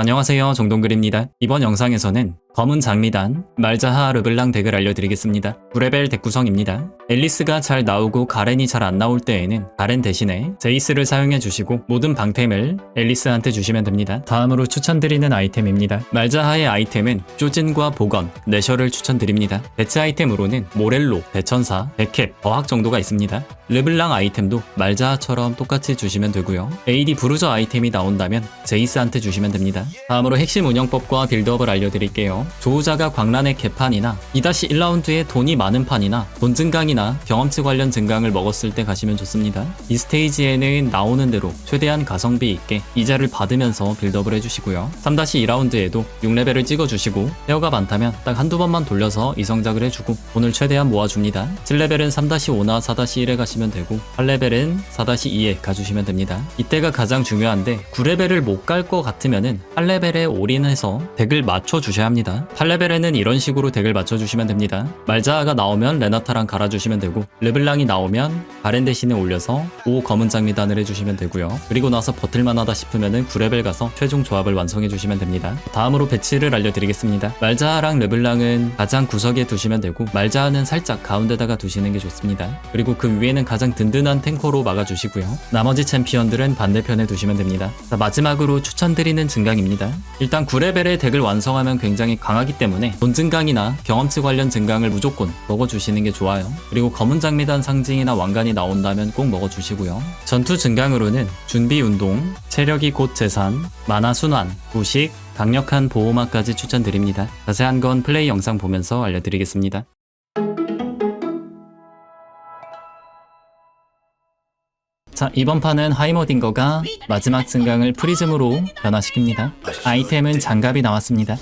안녕하세요 정동글입니다. 이번 영상에서는 검은 장미단, 말자하 르블랑 덱을 알려드리겠습니다. 9레벨 덱 구성입니다. 앨리스가 잘 나오고 가렌이 잘 안 나올 때에는 가렌 대신에 제이스를 사용해 주시고 모든 방템을 앨리스한테 주시면 됩니다. 다음으로 추천드리는 아이템입니다. 말자하의 아이템은 쪼진과 보건, 내셔를 추천드립니다. 대체 아이템으로는 모렐로, 대천사, 백캡, 어학 정도가 있습니다. 르블랑 아이템도 말자하처럼 똑같이 주시면 되고요. AD 브루저 아이템이 나온다면 제이스한테 주시면 됩니다. 다음으로 핵심 운영법과 빌드업을 알려드릴게요. 조우자가 광란의 개판이나 2-1라운드에 돈이 많은 판이나 돈 증강이나 경험치 관련 증강을 먹었을 때 가시면 좋습니다. 이 스테이지에는 나오는 대로 최대한 가성비 있게 이자를 받으면서 빌드업을 해주시고요. 3-2라운드에도 6레벨을 찍어주시고 페어가 많다면 딱 한두 번만 돌려서 이성작을 해주고 돈을 최대한 모아줍니다. 7레벨은 3-5나 4-1에 가시면 되고 8레벨은 4-2에 가주시면 됩니다. 이때가 가장 중요한데 9레벨을 못 갈 것 같으면은 8레벨에 올인해서 덱을 맞춰주셔야 합니다. 8레벨에는 이런 식으로 덱을 맞춰주시면 됩니다. 말자아가 나오면 레나타랑 갈아주시면 되고 르블랑이 나오면 가렌 대신에 올려서 5 검은 장미단을 해주시면 되고요. 그리고 나서 버틸만하다 싶으면은 9레벨 가서 최종 조합을 완성해주시면 됩니다. 다음으로 배치를 알려드리겠습니다. 말자아랑 르블랑은 가장 구석에 두시면 되고 말자아는 살짝 가운데다가 두시는 게 좋습니다. 그리고 그 위에는 가장 든든한 탱커로 막아주시고요. 나머지 챔피언들은 반대편에 두시면 됩니다. 자, 마지막으로 추천드리는 증강입니다. 일단 9레벨의 덱을 완성하면 굉장히 강하기 때문에 돈 증강이나 경험치 관련 증강을 무조건 먹어주시는 게 좋아요. 그리고 검은 장미단 상징이나 왕관이 나온다면 꼭 먹어주시고요. 전투 증강으로는 준비 운동, 체력이 곧 재산, 만화 순환, 부식, 강력한 보호막까지 추천드립니다. 자세한 건 플레이 영상 보면서 알려드리겠습니다. 자, 이번 판은 하이머딩거가 마지막 증강을 프리즘으로 변화시킵니다. 아이템은 장갑이 나왔습니다.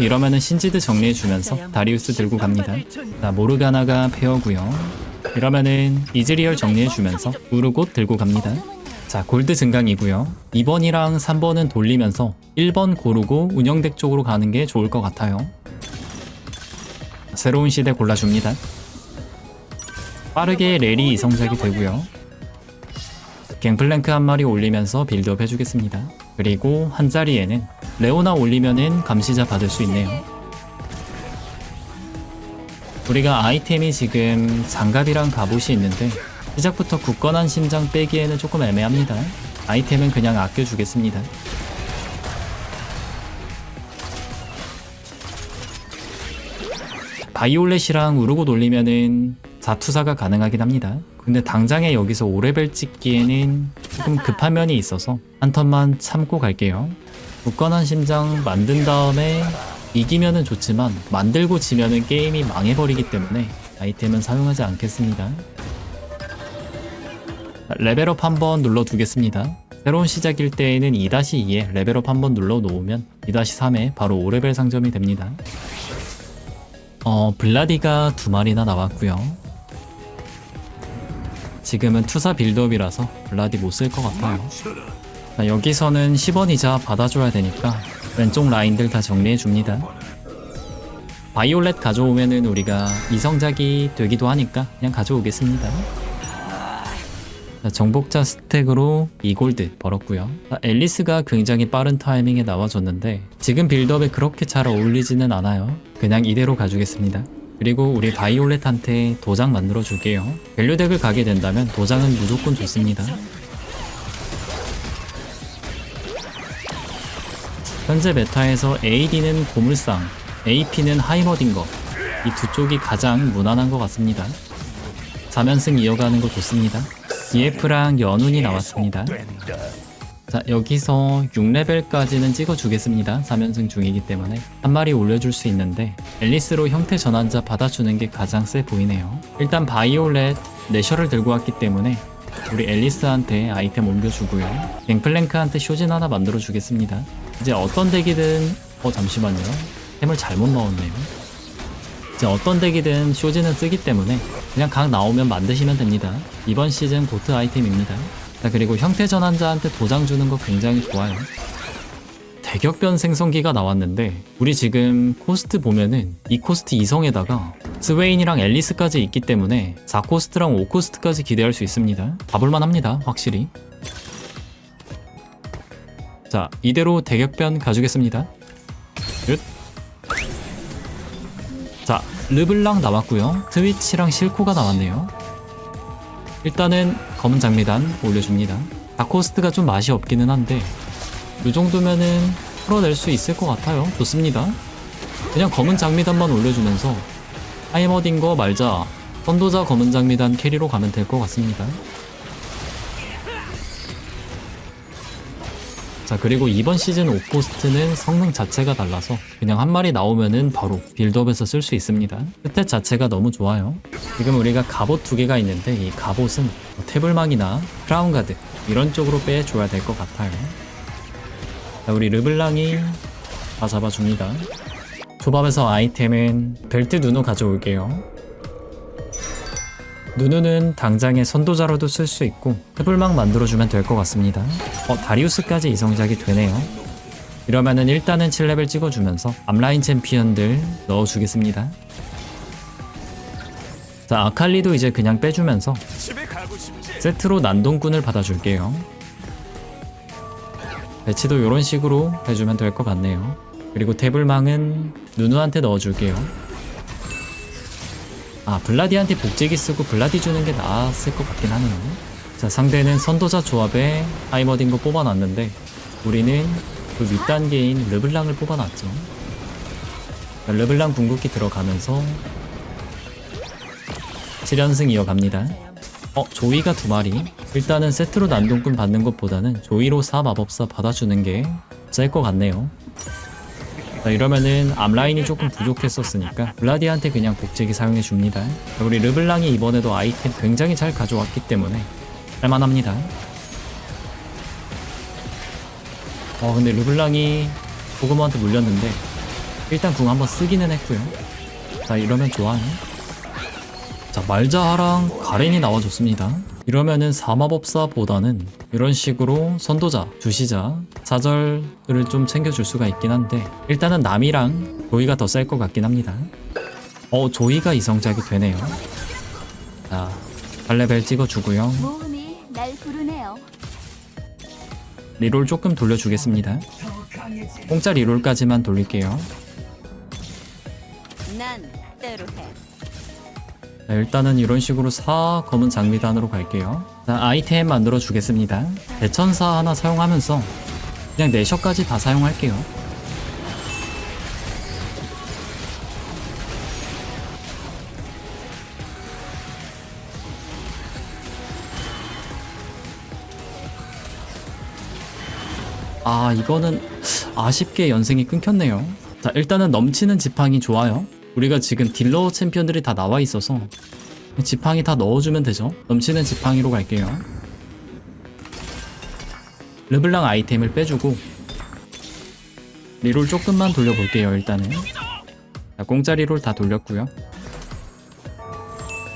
이러면은 신지드 정리해주면서 다리우스 들고 갑니다. 자, 모르가나가 페어고요 이러면은 이즈리얼 정리해주면서 우르곳 들고 갑니다. 자, 골드 증강이고요 2번이랑 3번은 돌리면서 1번 고르고 운영덱 쪽으로 가는 게 좋을 것 같아요. 새로운 시대 골라줍니다. 빠르게 레리 이성작이 되고요. 갱플랭크 한 마리 올리면서 빌드업 해주겠습니다. 그리고 한 자리에는 레오나 올리면은 감시자 받을 수 있네요. 우리가 아이템이 지금 장갑이랑 갑옷이 있는데 시작부터 굳건한 심장 빼기에는 조금 애매합니다. 아이템은 그냥 아껴주겠습니다. 바이올렛이랑 우르고 올리면은 자투사가 가능하긴 합니다. 근데 당장에 여기서 5레벨 찍기에는 조금 급한 면이 있어서 한 턴만 참고 갈게요. 굳건한 심장 만든 다음에 이기면은 좋지만 만들고 지면은 게임이 망해버리기 때문에 아이템은 사용하지 않겠습니다. 레벨업 한번 눌러두겠습니다. 새로운 시작일 때에는 2-2에 레벨업 한번 눌러 놓으면 2-3에 바로 5레벨 상점이 됩니다. 어, 블라디가 두 마리나 나왔고요. 지금은 투사 빌드업이라서 블라디 못 쓸 것 같아요. 자, 여기서는 10원 이자 받아줘야 되니까 왼쪽 라인들 다 정리해 줍니다. 바이올렛 가져오면은 우리가 이성작이 되기도 하니까 그냥 가져오겠습니다. 자, 정복자 스택으로 2골드 벌었고요. 자, 앨리스가 굉장히 빠른 타이밍에 나와줬는데 지금 빌드업에 그렇게 잘 어울리지는 않아요. 그냥 이대로 가주겠습니다. 그리고 우리 바이올렛한테 도장 만들어 줄게요. 밸류덱을 가게 된다면 도장은 무조건 좋습니다. 현재 메타에서 AD는 고물상, AP는 하이머딩거 이 두 쪽이 가장 무난한 것 같습니다. 4면승 이어가는 거 좋습니다. EF랑 연운이 나왔습니다. 자 여기서 6레벨까지는 찍어주겠습니다. 3연승 중이기 때문에 한 마리 올려줄 수 있는데 앨리스로 형태 전환자 받아주는 게 가장 세 보이네요. 일단 바이올렛 내셔를 들고 왔기 때문에 우리 앨리스한테 아이템 옮겨주고요. 갱플랭크한테 쇼진 하나 만들어 주겠습니다. 이제 어떤 덱이든 어 잠시만요. 템을 잘못 넣었네요. 이제 어떤 덱이든 쇼진은 쓰기 때문에 그냥 각 나오면 만드시면 됩니다. 이번 시즌 고트 아이템입니다. 자 그리고 형태 전환자한테 도장 주는 거 굉장히 좋아요. 대격변 생성기가 나왔는데 우리 지금 코스트 보면은 이 코스트 2성에다가 스웨인이랑 앨리스까지 있기 때문에 4코스트랑 5코스트까지 기대할 수 있습니다. 가볼만 합니다 확실히. 자, 이대로 대격변 가주겠습니다. 끝. 자, 르블랑 나왔고요. 트위치랑 실코가 나왔네요. 일단은 검은 장미단 올려줍니다. 다코스트가 좀 맛이 없기는 한데 이 정도면은 풀어낼 수 있을 것 같아요. 좋습니다. 그냥 검은 장미단만 올려주면서 하이머딩거 말자 선도자 검은 장미단 캐리로 가면 될 것 같습니다. 자 그리고 이번 시즌 오포스트는 성능 자체가 달라서 그냥 한 마리 나오면은 바로 빌드업에서 쓸 수 있습니다. 스탯 자체가 너무 좋아요. 지금 우리가 갑옷 두 개가 있는데 이 갑옷은 뭐 태블망이나 크라운 가드 이런 쪽으로 빼줘야 될 것 같아요. 자 우리 르블랑이 다 잡아줍니다. 조밥에서 아이템은 벨트 누누 가져올게요 누누는 당장의 선도자로도 쓸 수 있고 태블망 만들어주면 될 것 같습니다. 어, 다리우스까지 이성작이 되네요. 이러면은 일단은 7레벨 찍어주면서 앞라인 챔피언들 넣어주겠습니다. 자, 아칼리도 이제 그냥 빼주면서? 세트로 난동꾼을 받아줄게요. 배치도 이런 식으로 해주면 될 것 같네요. 그리고 태블망은 누누한테 넣어줄게요. 아 블라디한테 복제기 쓰고 블라디 주는 게 나았을 것 같긴 하네요. 자 상대는 선도자 조합에 하이머딩 거 뽑아놨는데 우리는 그 윗단계인 르블랑을 뽑아놨죠. 자, 르블랑 궁극기 들어가면서 7연승 이어갑니다. 어, 조이가 두 마리. 일단은 세트로 난동꾼 받는 것보다는 조이로 4 마법사 받아주는 게셀것 같네요. 자, 이러면은 앞라인이 조금 부족했었으니까 블라디한테 그냥 복제기 사용해 줍니다. 자, 우리 르블랑이 이번에도 아이템 굉장히 잘 가져왔기 때문에 할만합니다. 어 근데 르블랑이 보그모한테 물렸는데 일단 궁 한번 쓰기는 했고요. 자 이러면 좋아요. 자 말자하랑 가렌이 나와줬습니다. 이러면은 사마법사보다는 이런 식으로 선도자, 주시자, 사절을 좀 챙겨줄 수가 있긴 한데 일단은 남이랑 조이가 더 셀 것 같긴 합니다. 어 조이가 이성작이 되네요. 자 8레벨 찍어주고요. 리롤 조금 돌려주겠습니다. 공짜 리롤까지만 돌릴게요. 자, 일단은 이런 식으로 4 검은 장미단으로 갈게요. 자, 아이템 만들어 주겠습니다. 대천사 하나 사용하면서 그냥 내셔까지 다 사용할게요. 아 이거는 아쉽게 연승이 끊겼네요. 자 일단은 넘치는 지팡이 좋아요. 우리가 지금 딜러 챔피언들이 다 나와 있어서 지팡이 다 넣어주면 되죠. 넘치는 지팡이로 갈게요. 르블랑 아이템을 빼주고 리롤 조금만 돌려볼게요. 일단은 자, 공짜 리롤 다 돌렸고요.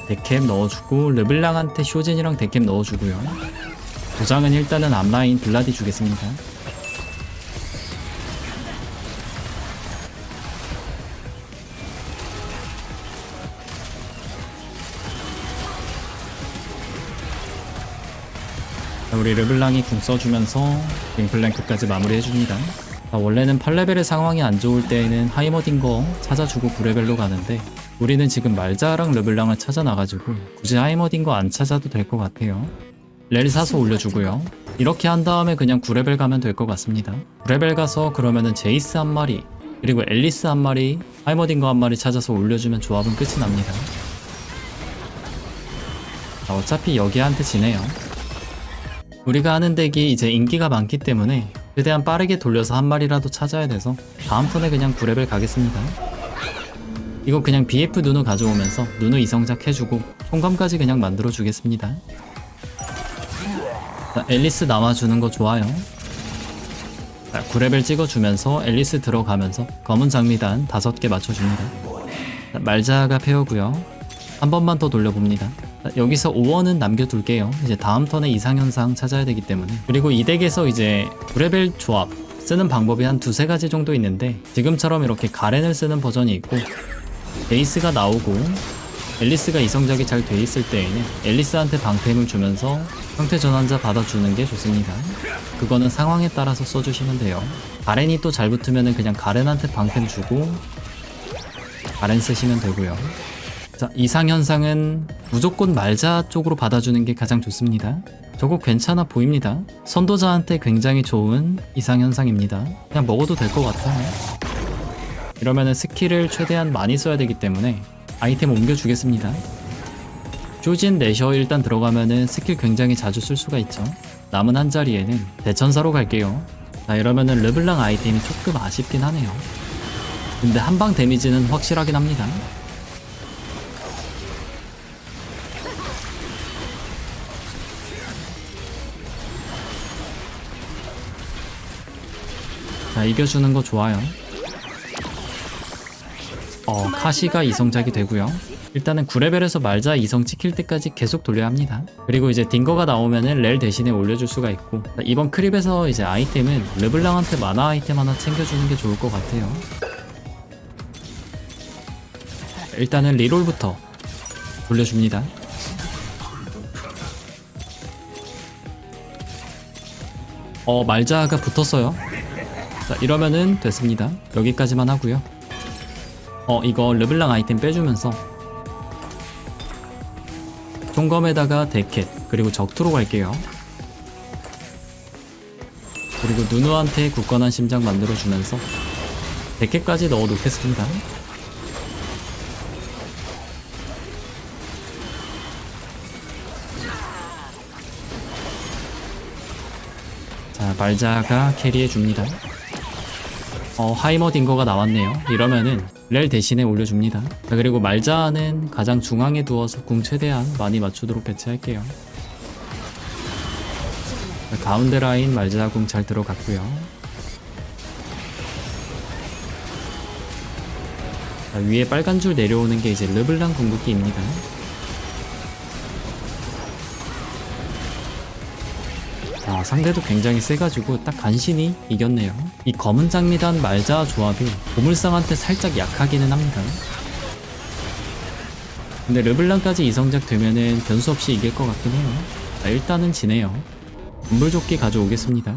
데캡 넣어주고 르블랑한테 쇼진이랑 데캡 넣어주고요. 도장은 일단은 앞라인 블라디 주겠습니다. 우리 르블랑이 궁 써주면서 링플랭크까지 마무리해줍니다. 자, 원래는 8레벨의 상황이 안 좋을 때에는 하이머딩거 찾아주고 9레벨로 가는데 우리는 지금 말자랑 르블랑을 찾아나가지고 굳이 하이머딩거 안 찾아도 될 것 같아요. 렐 사서 올려주고요. 이렇게 한 다음에 그냥 9레벨 가면 될 것 같습니다. 9레벨 가서 그러면은 제이스 한 마리 그리고 앨리스 한 마리 하이머딩거 한 마리 찾아서 올려주면 조합은 끝이 납니다. 자, 어차피 여기한테 지네요. 우리가 하는 덱이 이제 인기가 많기 때문에 최대한 빠르게 돌려서 한 마리라도 찾아야 돼서 다음 턴에 그냥 9레벨 가겠습니다. 이거 그냥 BF 누누 가져오면서 누누 이성작 해주고 총감까지 그냥 만들어 주겠습니다. 자, 앨리스 남아주는 거 좋아요. 자, 9레벨 찍어주면서 앨리스 들어가면서 검은 장미단 5개 맞춰줍니다. 자, 말자가 페어고요. 한 번만 더 돌려봅니다. 자, 여기서 5원은 남겨둘게요. 이제 다음 턴에 이상현상 찾아야 되기 때문에. 그리고 이 덱에서 이제 9레벨 조합 쓰는 방법이 한 두세 가지 정도 있는데 지금처럼 이렇게 가렌을 쓰는 버전이 있고 베이스가 나오고 앨리스가 이성작이 잘 돼 있을 때에는 앨리스한테 방템을 주면서 형태 전환자 받아주는 게 좋습니다. 그거는 상황에 따라서 써주시면 돼요. 가렌이 또 잘 붙으면은 그냥 가렌한테 방템 주고 가렌 쓰시면 되고요. 자, 이상 현상은 무조건 말자 쪽으로 받아주는 게 가장 좋습니다. 저거 괜찮아 보입니다. 선도자한테 굉장히 좋은 이상 현상입니다. 그냥 먹어도 될 것 같아요. 이러면은 스킬을 최대한 많이 써야 되기 때문에 아이템 옮겨주겠습니다. 조진 내셔 일단 들어가면은 스킬 굉장히 자주 쓸 수가 있죠. 남은 한 자리에는 대천사로 갈게요. 자 이러면은 르블랑 아이템이 조금 아쉽긴 하네요. 근데 한방 데미지는 확실하긴 합니다. 자 이겨주는 거 좋아요. 어 카시가 이성작이 되고요. 일단은 9레벨에서 말자 이성 찍힐 때까지 계속 돌려야 합니다. 그리고 이제 딩거가 나오면은 렐 대신에 올려줄 수가 있고 자, 이번 크립에서 이제 아이템은 르블랑한테 만화 아이템 하나 챙겨주는 게 좋을 것 같아요. 일단은 리롤부터 돌려줍니다. 어 말자가 붙었어요. 자 이러면은 됐습니다. 여기까지만 하고요. 어 이거 르블랑 아이템 빼주면서 총검에다가 데켓 그리고 적투로 갈게요. 그리고 누누한테 굳건한 심장 만들어주면서 데켓까지 넣어 놓겠습니다. 자 말자가 캐리해줍니다. 어, 하이머 딩거가 나왔네요. 이러면은 렐 대신에 올려줍니다. 자, 그리고 말자는 가장 중앙에 두어서 궁 최대한 많이 맞추도록 배치할게요. 자, 가운데 라인 말자 궁 잘 들어갔고요. 자, 위에 빨간 줄 내려오는 게 이제 르블랑 궁극기입니다. 자, 상대도 굉장히 세가지고 딱 간신히 이겼네요. 이 검은 장미단 말자 조합이 보물상한테 살짝 약하기는 합니다. 근데 르블랑까지 이성작 되면은 변수 없이 이길 것 같긴 해요. 자, 일단은 지네요. 분불조끼 가져오겠습니다.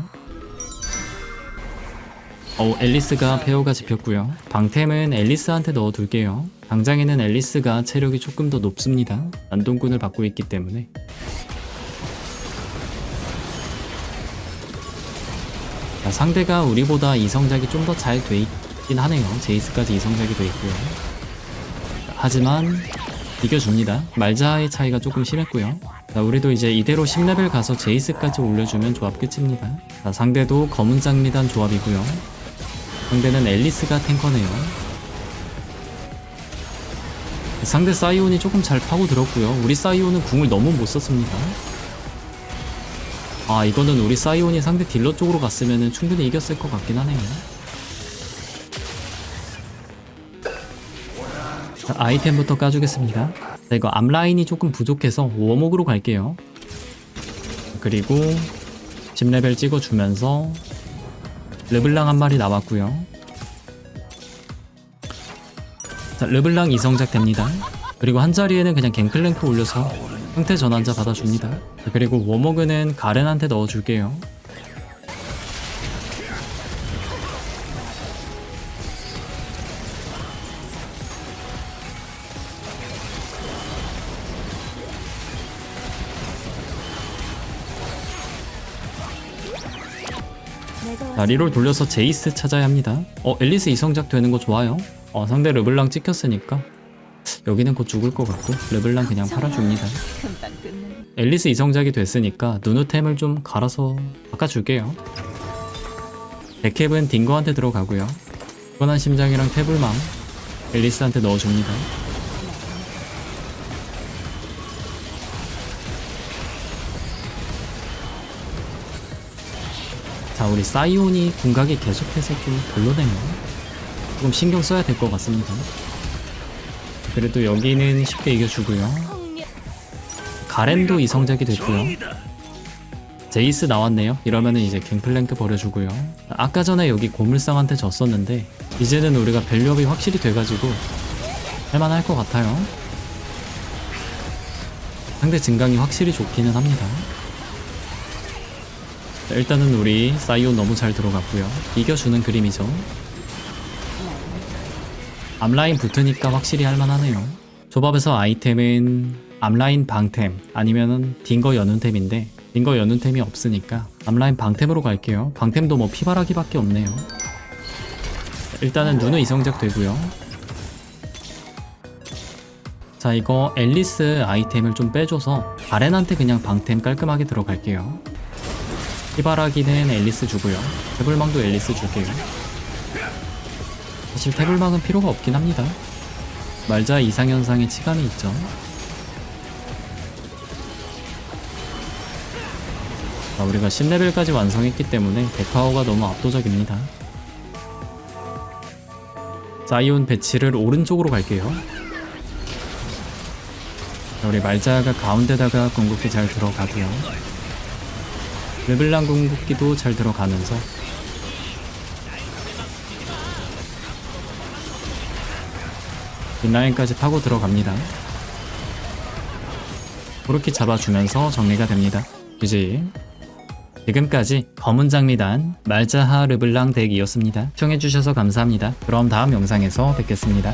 어, 앨리스가 페어가 집혔고요. 방템은 앨리스한테 넣어둘게요. 당장에는 앨리스가 체력이 조금 더 높습니다. 난동꾼을 받고 있기 때문에. 상대가 우리보다 이성작이 좀 더 잘 돼 있긴 하네요. 제이스까지 이성작이 돼 있고요. 자, 하지만 이겨줍니다. 말자의 차이가 조금 심했고요. 자, 우리도 이제 이대로 10레벨 가서 제이스까지 올려주면 조합 끝입니다. 자, 상대도 검은 장미단 조합이고요. 상대는 앨리스가 탱커네요. 상대 사이온이 조금 잘 파고들었고요. 우리 사이온은 궁을 너무 못 썼습니다. 아 이거는 우리 사이온이 상대 딜러 쪽으로 갔으면 충분히 이겼을 것 같긴 하네요. 자, 아이템부터 까주겠습니다. 자, 이거 앞라인이 조금 부족해서 워목으로 갈게요. 그리고 10레벨 찍어주면서 르블랑 한 마리 나왔고요. 자 르블랑 이성작 됩니다. 그리고 한 자리에는 그냥 갱플랭크 올려서 형태 전환자 받아줍니다. 자, 그리고 워머그는 가렌한테 넣어줄게요. 자, 리롤 돌려서 제이스 찾아야 합니다. 어, 앨리스 이성작 되는 거 좋아요. 어, 상대 르블랑 찍혔으니까 여기는 곧 죽을 것 같고 르블랑 그냥 팔아줍니다. 앨리스 이성작이 됐으니까 누누템을 좀 갈아서 바꿔줄게요. 백캡은 딩거한테 들어가고요. 뻔한 심장이랑 태블망 앨리스한테 넣어줍니다. 자 우리 사이온이 궁각이 계속해서 좀 별로네요. 조금 신경 써야 될 것 같습니다. 그래도 여기는 쉽게 이겨주고요. 가렌도 이성작이 됐고요. 제이스 나왔네요. 이러면은 이제 갱플랭크 버려주고요. 아까 전에 여기 고물상한테 졌었는데 이제는 우리가 밸류업이 확실히 돼가지고 할만할 것 같아요. 상대 증강이 확실히 좋기는 합니다. 자, 일단은 우리 사이온 너무 잘 들어갔고요. 이겨주는 그림이죠. 앞라인 붙으니까 확실히 할만하네요. 조밥에서 아이템은 앞라인 방템 아니면은 딩거 연운템인데 딩거 연운템이 없으니까 앞라인 방템으로 갈게요. 방템도 뭐 피바라기밖에 없네요. 자, 일단은 누누 이성작 되고요. 자 이거 앨리스 아이템을 좀 빼줘서 아렌한테 그냥 방템 깔끔하게 들어갈게요. 피바라기는 앨리스 주고요. 태블망도 앨리스 줄게요. 사실 태블망은 필요가 없긴 합니다. 말자 이상현상의 치감이 있죠. 자, 우리가 10레벨까지 완성했기 때문에 데카오가 너무 압도적입니다. 자이온 배치를 오른쪽으로 갈게요. 자, 우리 말자가 가운데다가 궁극기 잘 들어가고요. 르블랑 궁극기도 잘 들어가면서 뒷라인까지 파고 들어갑니다. 그렇게 잡아주면서 정리가 됩니다. 그지? 지금까지 검은 장미단 말자하 르블랑 덱이었습니다. 시청해주셔서 감사합니다. 그럼 다음 영상에서 뵙겠습니다.